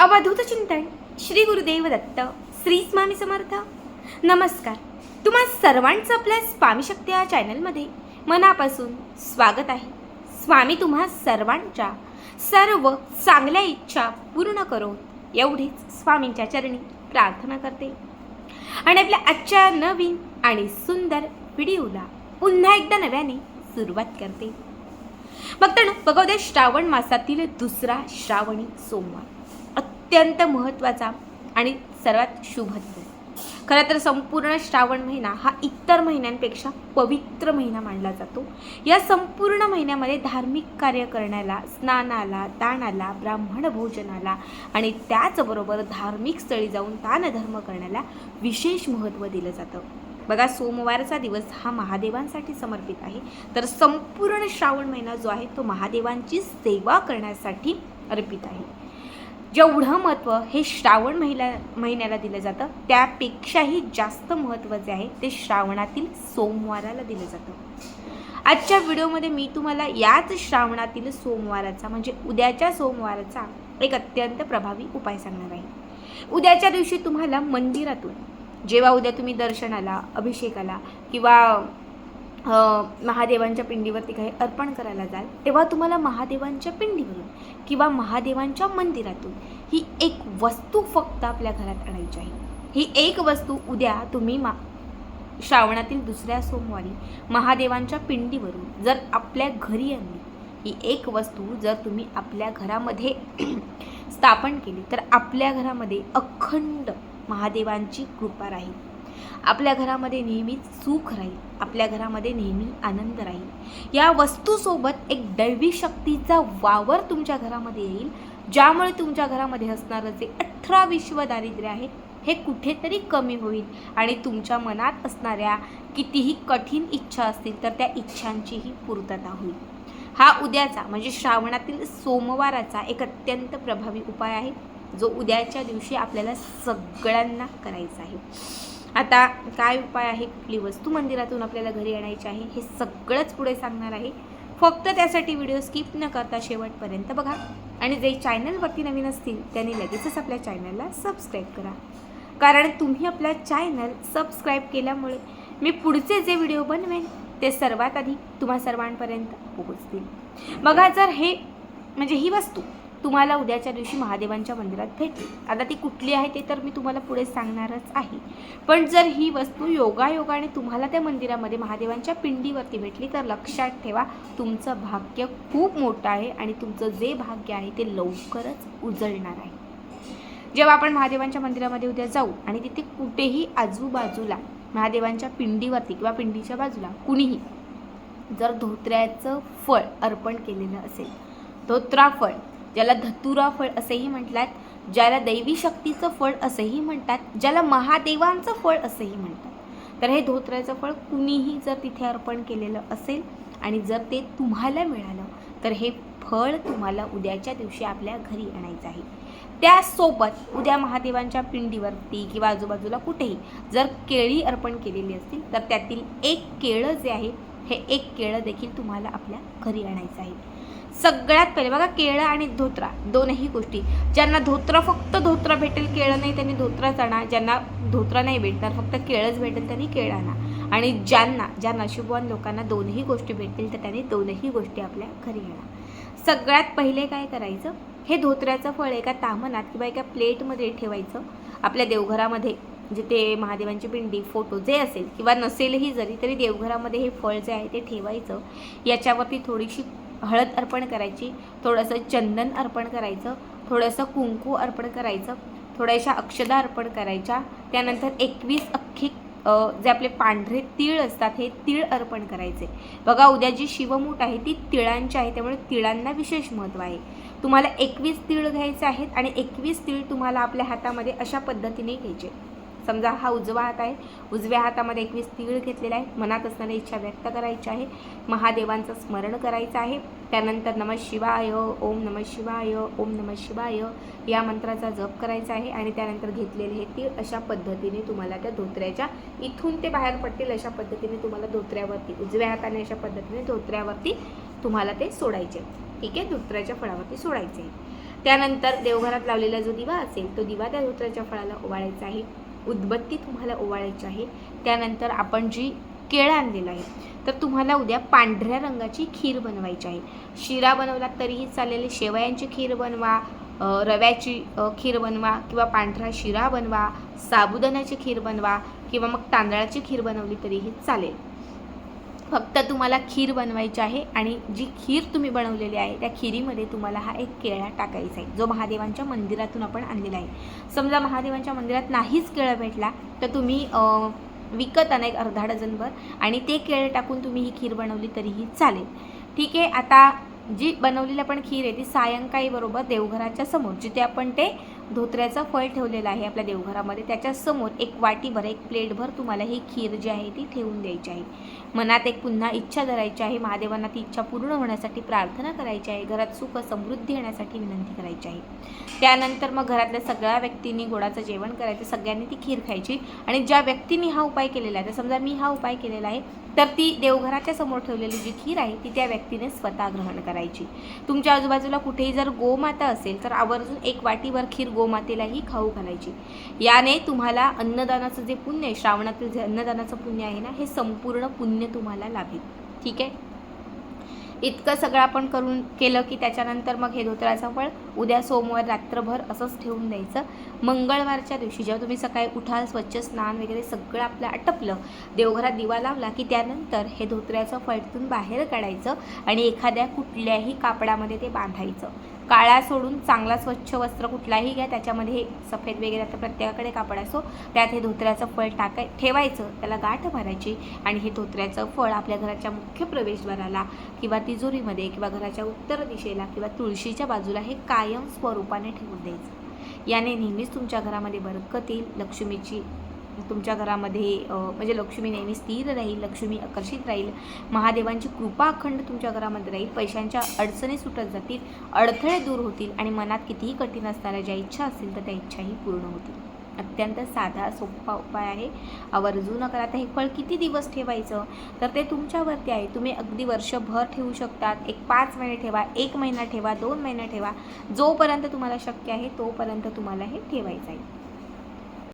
अवधूत चिंतन श्री गुरुदेव दत्त श्री स्वामी समर्थ. नमस्कार. तुम्हा सर्वांचं आपल्या स्वामी शक्ती या चॅनलमध्ये मनापासून स्वागत आहे. स्वामी तुम्हा सर्वांच्या सर्व चांगल्या इच्छा पूर्ण करो एवढीच स्वामींच्या चरणी प्रार्थना करते. आणि आपल्या आजच्या नवीन आणि सुंदर व्हिडिओला पुन्हा एकदा नव्याने सुरुवात करते. भक्तांनो बघा उद्या श्रावण मासातील दुसरा श्रावणी सोमवार. अत्यंत महत्त्वाचा आणि सर्वात शुभ दिवस. खरं तर संपूर्ण श्रावण महिना हा इतर महिन्यांपेक्षा पवित्र महिना मानला जातो. या संपूर्ण महिन्यामध्ये धार्मिक कार्य करण्याला स्नानाला दानाला ब्राह्मण भोजनाला आणि त्याचबरोबर धार्मिक स्थळी जाऊन दानधर्म करण्याला विशेष महत्त्व दिलं जातं. बघा सोमवारचा दिवस हा महादेवांसाठी समर्पित आहे. तर संपूर्ण श्रावण महिना जो आहे तो महादेवांची सेवा करण्यासाठी अर्पित आहे. जेवढं महत्त्व हे श्रावण महिला महिन्याला दिलं जातं त्यापेक्षाही जास्त महत्त्व जे आहे ते श्रावणातील सोमवाराला दिलं जातं. आजच्या व्हिडिओमध्ये मी तुम्हाला याच श्रावणातील सोमवाराचा म्हणजे उद्याच्या सोमवाराचा एक अत्यंत प्रभावी उपाय सांगणार आहे. उद्याच्या दिवशी तुम्हाला मंदिरातून जेव्हा उद्या तुम्ही दर्शनाला अभिषेकाला किंवा महादेवांच्या पिंडीवरती काही अर्पण करायला जाल तेव्हा तुम्हाला महादेवांच्या पिंडीवरून किंवा महादेवांच्या मंदिरातून ही एक वस्तू फक्त आपल्या घरात आणायची आहे. ही एक वस्तू उद्या तुम्ही मा श्रावणातील दुसऱ्या सोमवारी महादेवांच्या पिंडीवरून जर आपल्या घरी आणली ही एक वस्तू जर तुम्ही आपल्या घरामध्ये स्थापन केली तर आपल्या घरामध्ये अखंड महादेवांची कृपा राहील. आपल्या घरामध्ये नेहमीच सुख राहील आपल्या घरामध्ये नेहमी आनंद राहील. या वस्तूसोबत एक दैवी शक्तीचा वावर तुमच्या घरामध्ये येईल ज्यामुळे तुमच्या घरामध्ये असणारं जे अठरा विश्व दारिद्र्य आहे हे कुठेतरी कमी होईल. आणि तुमच्या मनात असणाऱ्या कितीही कठीण इच्छा असतील तर त्या इच्छांचीही पूर्तता होईल. हा उद्याचा म्हणजे श्रावणातील सोमवाराचा एक अत्यंत प्रभावी उपाय आहे जो उद्याच्या दिवशी आपल्याला सगळ्यांना करायचा आहे. आता काय उपाय आहे कुठली वस्तू मंदिरातून आपल्याला घरी आणायची आहे हे सगळंच पुढे सांगणार आहे. फक्त त्यासाठी व्हिडिओ स्किप न करता शेवटपर्यंत बघा. आणि जे चॅनलवरती नवीन असतील त्यांनी लगेचच आपल्या चॅनलला सबस्क्राईब करा. कारण तुम्ही आपल्या चॅनल सबस्क्राईब केल्यामुळे मी पुढचे जे व्हिडिओ बनवेन ते सर्वात आधी तुम्हा सर्वांपर्यंत पोहोचतील. बघा जर हे म्हणजे ही वस्तू तुम्हाला उद्याच्या दिवशी महादेवांच्या मंदिरात भेटेल. आता ती कुठली आहे ते तर मी तुम्हाला पुढे सांगणारच आहे. पण जर ही वस्तू योगायोगाने तुम्हाला त्या मंदिरामध्ये महादेवांच्या पिंडीवरती भेटली तर लक्षात ठेवा तुमचं भाग्य खूप मोठं आहे आणि तुमचं जे भाग्य आहे ते लवकरच उजळणार आहे. जेव्हा आपण महादेवांच्या मंदिरामध्ये उद्या जाऊ आणि तिथे कुठेही आजूबाजूला महादेवांच्या पिंडीवरती किंवा पिंडीच्या बाजूला कुणीही जर धोत्र्याचं फळ अर्पण केलेलं असेल धोत्रा फळ ज्याला धतुरा फळ असेही म्हटलात ज्याला दैवी शक्तीचं फळ असेही म्हणतात ज्याला महादेवांचं फळ असेही म्हणतात. तर हे धोत्र्याचं फळ कुणीही जर तिथे अर्पण केलेलं असेल आणि जर ते तुम्हाला मिळालं तर हे फळ तुम्हाला उद्याच्या दिवशी आपल्या घरी आणायचं आहे. त्यासोबत उद्या महादेवांच्या पिंडीवरती किंवा आजूबाजूला कुठेही जर केळी अर्पण केलेली असतील तर त्यातील एक केळं जे आहे हे एक केळं देखील तुम्हाला आपल्या घरी आणायचं आहे. सगळ्यात पहिले. बघा केळं आणि धोत्रा दोनही गोष्टी. ज्यांना धोत्रा फक्त धोत्रा भेटेल केळं नाही त्यांनी धोत्राच आणा ज्यांना धोत्रा नाही भेटणार फक्त केळंच भेटेल त्यांनी केळं आणा. आणि ज्यांना ज्या नशिबवान लोकांना दोनही गोष्टी भेटतील तर त्यांनी दोनही गोष्टी आपल्या घरी आणा. सगळ्यात पहिले काय करायचं? हे धोत्र्याचं फळ एका तामनात किंवा एका प्लेटमध्ये ठेवायचं. आपल्या देवघरामध्ये जिथे महादेवांची पिंडी फोटो जे असेल किंवा नसेलही जरी तरी देवघरामध्ये हे फळ जे आहे ते ठेवायचं. याच्यावरती थोडीशी हळद अर्पण करायची थोडंसं चंदन अर्पण करायचं थोडंसं कुंकू अर्पण करायचं थोड्याशा अक्षदा अर्पण करायच्या त्यानंतर एकवीस अख्खी जे आपले पांढरे तीळ असतात हे तीळ अर्पण करायचे. बघा उद्या जी शिवमूठ आहे ती तिळांची आहे त्यामुळे तिळांना विशेष महत्त्व आहे. तुम्हाला एकवीस तीळ घ्यायचे आहेत आणि एकवीस तीळ तुम्हाला आपल्या हातामध्ये अशा पद्धतीने घ्यायचे. समजा हा उजवा हात आहे उजव्या हातामध्ये एकवीस तीळ घेतलेला आहे. मनात असणारी इच्छा व्यक्त करायची आहे. महादेवांचं स्मरण करायचं आहे. त्यानंतर नम शिवाय ओम नम शिवाय ओम नम शिवाय या मंत्राचा जप करायचा आहे आणि त्यानंतर घेतलेले हे तीळ अशा पद्धतीने तुम्हाला त्या धोत्र्याच्या इथून ते बाहेर पडतील. अशा पद्धतीने तुम्हाला धोत्र्यावरती उजव्या हाताने अशा पद्धतीने धोत्र्यावरती तुम्हाला ते सोडायचे. ठीक आहे? धोत्र्याच्या फळावरती सोडायचे. त्यानंतर देवघरात लावलेला जो दिवा असेल तो दिवा त्या धोत्र्याच्या फळाला ओवाळायचा आहे. उदबत्ती तुम्हाला ओवाळायची आहे त्यानंतर आपण जी केळं आणलेलं आहे तर तुम्हाला उद्या पांढऱ्या रंगाची खीर बनवायची आहे. शिरा बनवलात तरीही चालेल शेवयांची खीर बनवा रव्याची खीर बनवा किंवा पांढरा शिरा बनवा साबुदाण्याची खीर बनवा किंवा मग तांदळाची खीर बनवली तरीही चालेल. फक्त तुम्हाला खीर बनवायची आहे आणि जी खीर तुम्ही बनवलेली आहे त्या खिरीमध्ये तुम्हाला हा एक केळा टाकायचा आहे जो महादेवांच्या मंदिरातून आपण आणलेला आहे. समजा महादेवांच्या मंदिरात नाहीच केळं भेटला तर तुम्ही विकत आणा एक अर्धा डझनभर आणि ते केळं टाकून तुम्ही ही खीर बनवली तरीही चालेल. ठीक आहे आता जी बनवलेली आपण खीर आहे ती सायंकाळी बरोबर देवघराच्या समोर जिथे आपण ते धोत्र्याचं फळ ठेवलेलं आहे आपल्या देवघरामध्ये. त्याच्यासमोर एक वाटीभर एक प्लेटभर तुम्हाला ही खीर जी आहे ती ठेवून द्यायची आहे. मनात एक पुन्हा इच्छा धरायची आहे. महादेवांना ती इच्छा पूर्ण होण्यासाठी प्रार्थना करायची आहे. घरात सुख समृद्धी येण्यासाठी विनंती करायची आहे. त्यानंतर मग घरातल्या सगळ्या व्यक्तींनी गोडाचं जेवण करायचं. सगळ्यांनी ती खीर खायची. आणि ज्या व्यक्तींनी हा उपाय केलेला आहे तर समजा मी हा उपाय केलेला आहे तर ती देवघराच्या समोर ठेवलेली जी खीर आहे ती त्या व्यक्तीने स्वतः ग्रहण करायची. तुमच्या आजूबाजूला कुठेही जर गोमाता असेल तर आवर्जून एक वाटीभर खीर गोमातेलाही खाऊ घालायची. याने तुम्हाला अन्नदानाचं जे पुण्य आहे श्रावणातील जे अन्नदानाचं पुण्य आहे ना हे संपूर्ण पुण्य तुम्हाला लाभेल. ठीक आहे? इतकं सगळं आपण करून केलं की त्याच्यानंतर मग हे धोत्राचं फळ उद्या सोमवार रात्रभर असंच ठेवून द्यायचं. मंगळवारच्या दिवशी जेव्हा तुम्ही सकाळी उठाल स्वच्छ स्नान वगैरे सगळं आपलं आटपलं देवघरात दिवा लावला की त्यानंतर हे धोत्र्याचं फळ तिथून बाहेर काढायचं आणि एखाद्या कुठल्याही कापडामध्ये ते बांधायचं. काळा सोडून चांगला स्वच्छ वस्त्र कुठलाही घ्या त्याच्यामध्ये हे सफेद वगैरे आता प्रत्येकाकडे कापड असो त्यात हे धोत्र्याचं फळ टाकाय ठेवायचं त्याला गाठ भरायची आणि हे धोत्र्याचं फळ आपल्या घराच्या मुख्य प्रवेशद्वाराला किंवा तिजोरीमध्ये किंवा घराच्या उत्तर दिशेला किंवा तुळशीच्या बाजूला हे कायम स्वरूपाने ठेवून द्यायचं. याने नेहमीच तुमच्या घरामध्ये बरकत येईल लक्ष्मीची तुमच्या घरामध्ये म्हणजे लक्ष्मी नेहमी स्थिर राहील लक्ष्मी आकर्षित राहील महादेवांची कृपा अखंड तुमच्या घरामध्ये राहील पैशांच्या अडचणी सुटत जातील अडथळे दूर होतील आणि मनात कितीही कठीण असणाऱ्या ज्या इच्छा असतील तर त्या इच्छाही पूर्ण होतील. अत्यंत साधा सोपा उपाय आहे. आवर्जून करा. आता हे फळ किती दिवस ठेवायचं? तर ते तुमच्यावरती आहे. तुम्ही अगदी वर्षभर ठेवू शकतात. एक पाच महिने ठेवा एक महिना ठेवा दोन महिने ठेवा. जोपर्यंत तुम्हाला शक्य आहे तोपर्यंत तुम्हाला हे ठेवायचं आहे.